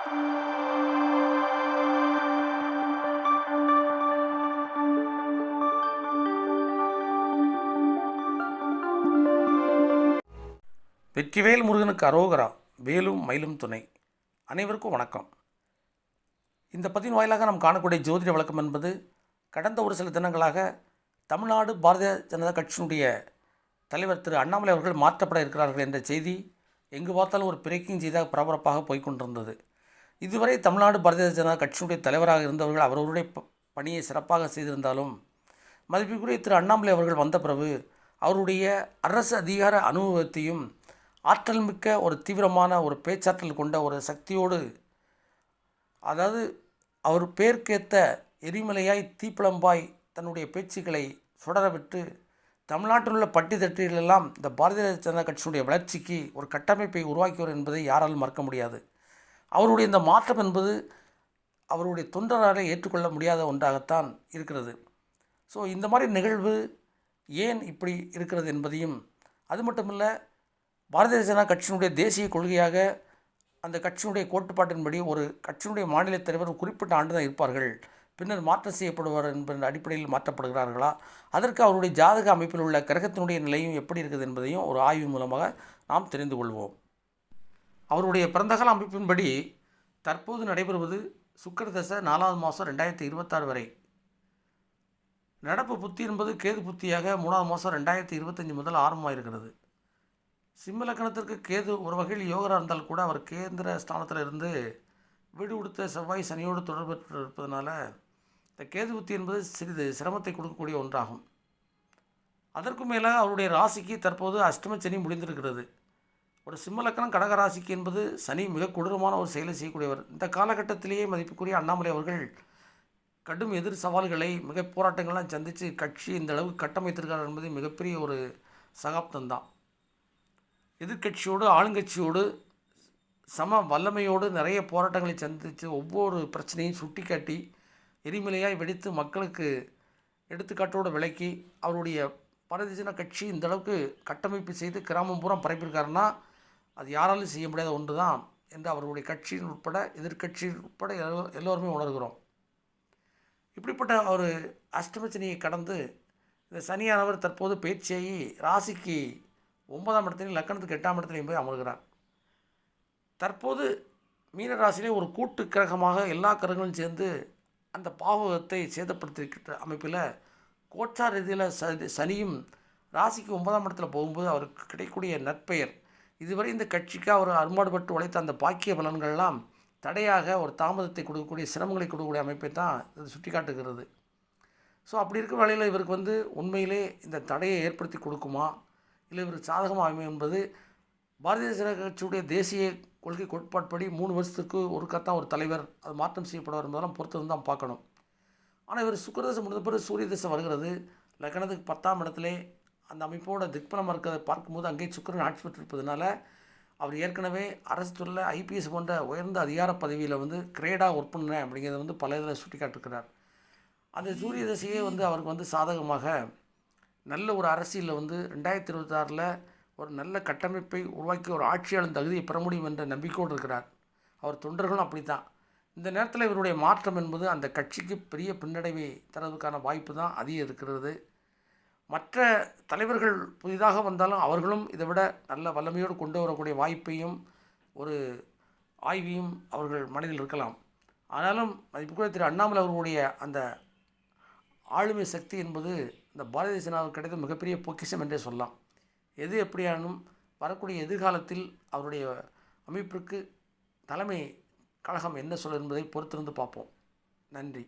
வெற்றிவேல் முருகனுக்கு அரோகரா வேலும் மயிலும் துணை. அனைவருக்கும் வணக்கம். இந்த பதிவின் வாயிலாக நாம் காணக்கூடிய ஜோதிட வழக்கம் என்பது கடந்த ஒரு சில தினங்களாக தமிழ்நாடு பாரதிய ஜனதா கட்சியினுடைய தலைவர் திரு அண்ணாமலை அவர்கள் மாற்றப்பட இருக்கிறார்கள் என்ற செய்தி எங்கு பார்த்தாலும் ஒரு பிரேக்கிங் செய்தியாக பரபரப்பாக போய்க்கொண்டிருந்தது இதுவரை தமிழ்நாடு பாரதிய ஜனதா கட்சியினுடைய தலைவராக இருந்தவர்கள் அவரவருடைய பணியை சிறப்பாக செய்திருந்தாலும் மதிப்புக்குரிய திரு. அண்ணாமலை அவர்கள் வந்த பிறகு அவருடைய அரசு அதிகார அனுபவத்தையும் ஆற்றல் மிக்க ஒரு தீவிரமான ஒரு பேச்சாற்றல் கொண்ட ஒரு சக்தியோடு அதாவது அவர் பேர்க்கேத்த எரிமலையாய் தீப்பிளம்பாய் தன்னுடைய பேச்சுக்களை சுடரவிட்டு தமிழ்நாட்டில் உள்ள பட்டி தட்டிலெல்லாம் இந்த பாரதிய ஜனதா கட்சியினுடைய வளர்ச்சிக்கு ஒரு கட்டமைப்பை உருவாக்கியவர் என்பதை யாராலும் மறக்க முடியாது. அவருடைய இந்த மாற்றம் என்பது அவருடைய தொண்டராலே ஏற்றுக்கொள்ள முடியாத ஒன்றாகத்தான் இருக்கிறது. ஸோ இந்த மாதிரி நிகழ்வு ஏன் இப்படி இருக்கிறது என்பதையும் அது மட்டுமல்ல பாரதிய ஜனதா கட்சியினுடைய தேசிய கொள்கையாக அந்த கட்சியினுடைய கோட்டுப்பாட்டின்படி ஒரு கட்சியினுடைய மாநில தலைவர் குறிப்பிட்ட ஆண்டு தான் இருப்பார்கள். பின்னர் மாற்றம் செய்யப்படுவார் என்பதன் அடிப்படையில் மாற்றப்படுகிறார்களா? அதற்கு அவருடைய ஜாதக அமைப்பில் உள்ள கிரகத்தினுடைய நிலையும் எப்படி இருக்குது என்பதையும் ஒரு ஆய்வு மூலமாக நாம் தெரிந்து கொள்வோம். அவருடைய பிறந்தகால அமைப்பின்படி தற்போது நடைபெறுவது சுக்கரதசை நாலாவது மாதம் ரெண்டாயிரத்தி இருபத்தாறு வரை. நடப்பு புத்தி என்பது கேது புத்தியாக மூணாவது மாதம் ரெண்டாயிரத்தி இருபத்தஞ்சி முதல் ஆரம்பமாக இருக்கிறது சிம்ம லக்கணத்திற்கு கேது ஒரு வகையில் யோகராக இருந்தால் கூட அவர் கேந்திர ஸ்தானத்தில் இருந்து வீடு கொடுத்த செவ்வாய் சனியோடு தொடர்பு இருப்பதனால இந்த கேது புத்தி என்பது சிறிது சிரமத்தை கொடுக்கக்கூடிய ஒன்றாகும். அதற்கு மேலாக அவருடைய ராசிக்கு தற்போது அஷ்டம சனி முடிந்திருக்கிறது. ஒரு சிம்மலக்கணம் கடகராசிக்கு என்பது சனி மிக கொடூரமான ஒரு செயலை செய்யக்கூடியவர். இந்த காலகட்டத்திலேயே மதிப்புக்குரிய அண்ணாமலை அவர்கள் கடும் எதிர் சவால்களை மிக போராட்டங்கள்லாம் சந்தித்து கட்சி இந்த அளவுக்கு கட்டமைத்திருக்கார் என்பது மிகப்பெரிய ஒரு சகாப்தம்தான். எதிர்க்கட்சியோடு ஆளுங்கட்சியோடு சம வல்லமையோடு நிறைய போராட்டங்களை சந்தித்து ஒவ்வொரு பிரச்சனையும் சுட்டிக்காட்டி எரிமலையாய் வெடித்து மக்களுக்கு எடுத்துக்காட்டோடு விளக்கி அவருடைய பாரதிய கட்சி இந்தளவுக்கு கட்டமைப்பு செய்து கிராமம் பூரா பரப்பியிருக்காருன்னா அது யாராலும் செய்ய முடியாத ஒன்று தான் என்று அவருடைய கட்சியின் உட்பட எதிர்க்கட்சியின் உட்பட எல்லோ- எல்லோருமே உணர்கிறோம். இப்படிப்பட்ட ஒரு அஷ்டமச்சனியை கடந்து இந்த சனியானவர் தற்போது பயிற்சியாகி ராசிக்கு ஒன்பதாம் இடத்துலையும் லக்கணத்துக்கு எட்டாம் இடத்துலையும் போய் அமர்கிறார். தற்போது மீன ஒரு கூட்டு கிரகமாக எல்லா கிரகங்களும் சேர்ந்து அந்த பாவகத்தை சேதப்படுத்திருக்கிற அமைப்பில் கோச்சார் ரீதியில் ச சனியும் ராசிக்கு ஒன்பதாம் இடத்துல போகும்போது அவருக்கு கிடைக்கக்கூடிய நற்பெயர் இதுவரை இந்த கட்சிக்கு அவர் அரும்பாடுபட்டு உழைத்த அந்த பாக்கிய பலன்கள்லாம் தடையாக ஒரு தாமதத்தை கொடுக்கக்கூடிய சிரமங்களை கொடுக்கக்கூடிய அமைப்பை தான் இது சுட்டி காட்டுகிறது. ஸோ அப்படி இருக்கிற வேளையில் இவருக்கு வந்து உண்மையிலே இந்த தடையை ஏற்படுத்தி கொடுக்குமா? இல்லை இவருக்கு சாதகமாக அமையும் என்பது பாரதிய ஜனதா கட்சியுடைய தேசிய கொள்கை கோட்பாட்படி மூணு வருஷத்துக்கு ஒருக்கத்தான் ஒரு தலைவர் அது மாற்றம் செய்யப்படுவார் என்பதெல்லாம் பொறுத்து தான் பார்க்கணும். ஆனால் இவர் சுக்கரதசம் முடிந்த பிறகு சூரிய தசை வருகிறது. லக்னத்துக்கு பத்தாம் இடத்துல அந்த அமைப்போட திக்பலமாக இருக்கிறதை பார்க்கும்போது அங்கே சுக்கரன் ஆட்சி பெற்றிருப்பதனால அவர் ஏற்கனவே அரசு துறையில் ஐபிஎஸ் போன்ற உயர்ந்த அதிகார பதவியில் வந்து கிரேடாக ஒர்க் பண்ணேன் அப்படிங்கிறத வந்து பல இதில் சுட்டி காட்டிருக்கிறார் அந்த சூரிய தசையே வந்து அவருக்கு வந்து சாதகமாக நல்ல ஒரு அரசியலில் வந்து ரெண்டாயிரத்தி இருபத்தாறில் ஒரு நல்ல கட்டமைப்பை உருவாக்கி ஒரு ஆட்சியாளர் தகுதியை பெற முடியும் என்ற நம்பிக்கையோடு இருக்கிறார். அவர் தொண்டர்களும் அப்படி தான் இந்த நேரத்தில் இவருடைய மாற்றம் என்பது அந்த கட்சிக்கு பெரிய பின்னடைவை தரதுக்கான வாய்ப்பு தான் அதிகம் இருக்கிறது. மற்ற தலைவர்கள் புதிதாக வந்தாலும் அவர்களும் இதை விட நல்ல வல்லமையோடு கொண்டு வரக்கூடிய வாய்ப்பையும் ஒரு ஆய்வையும் அவர்கள் மனதில் இருக்கலாம். ஆனாலும் மதிப்புக்குரிய திரு அண்ணாமலை அவர்களுடைய அந்த ஆளுமை சக்தி என்பது இந்த பாரதிய ஜனதாவுக்கு கிடைத்த மிகப்பெரிய பொக்கிஷம் என்றே சொல்லலாம். எது எப்படியானும் வரக்கூடிய எதிர்காலத்தில் அவருடைய அமைப்பிற்கு தலைமை கழகம் என்ன சொல்லும் என்பதை பொறுத்திருந்து பார்ப்போம். நன்றி.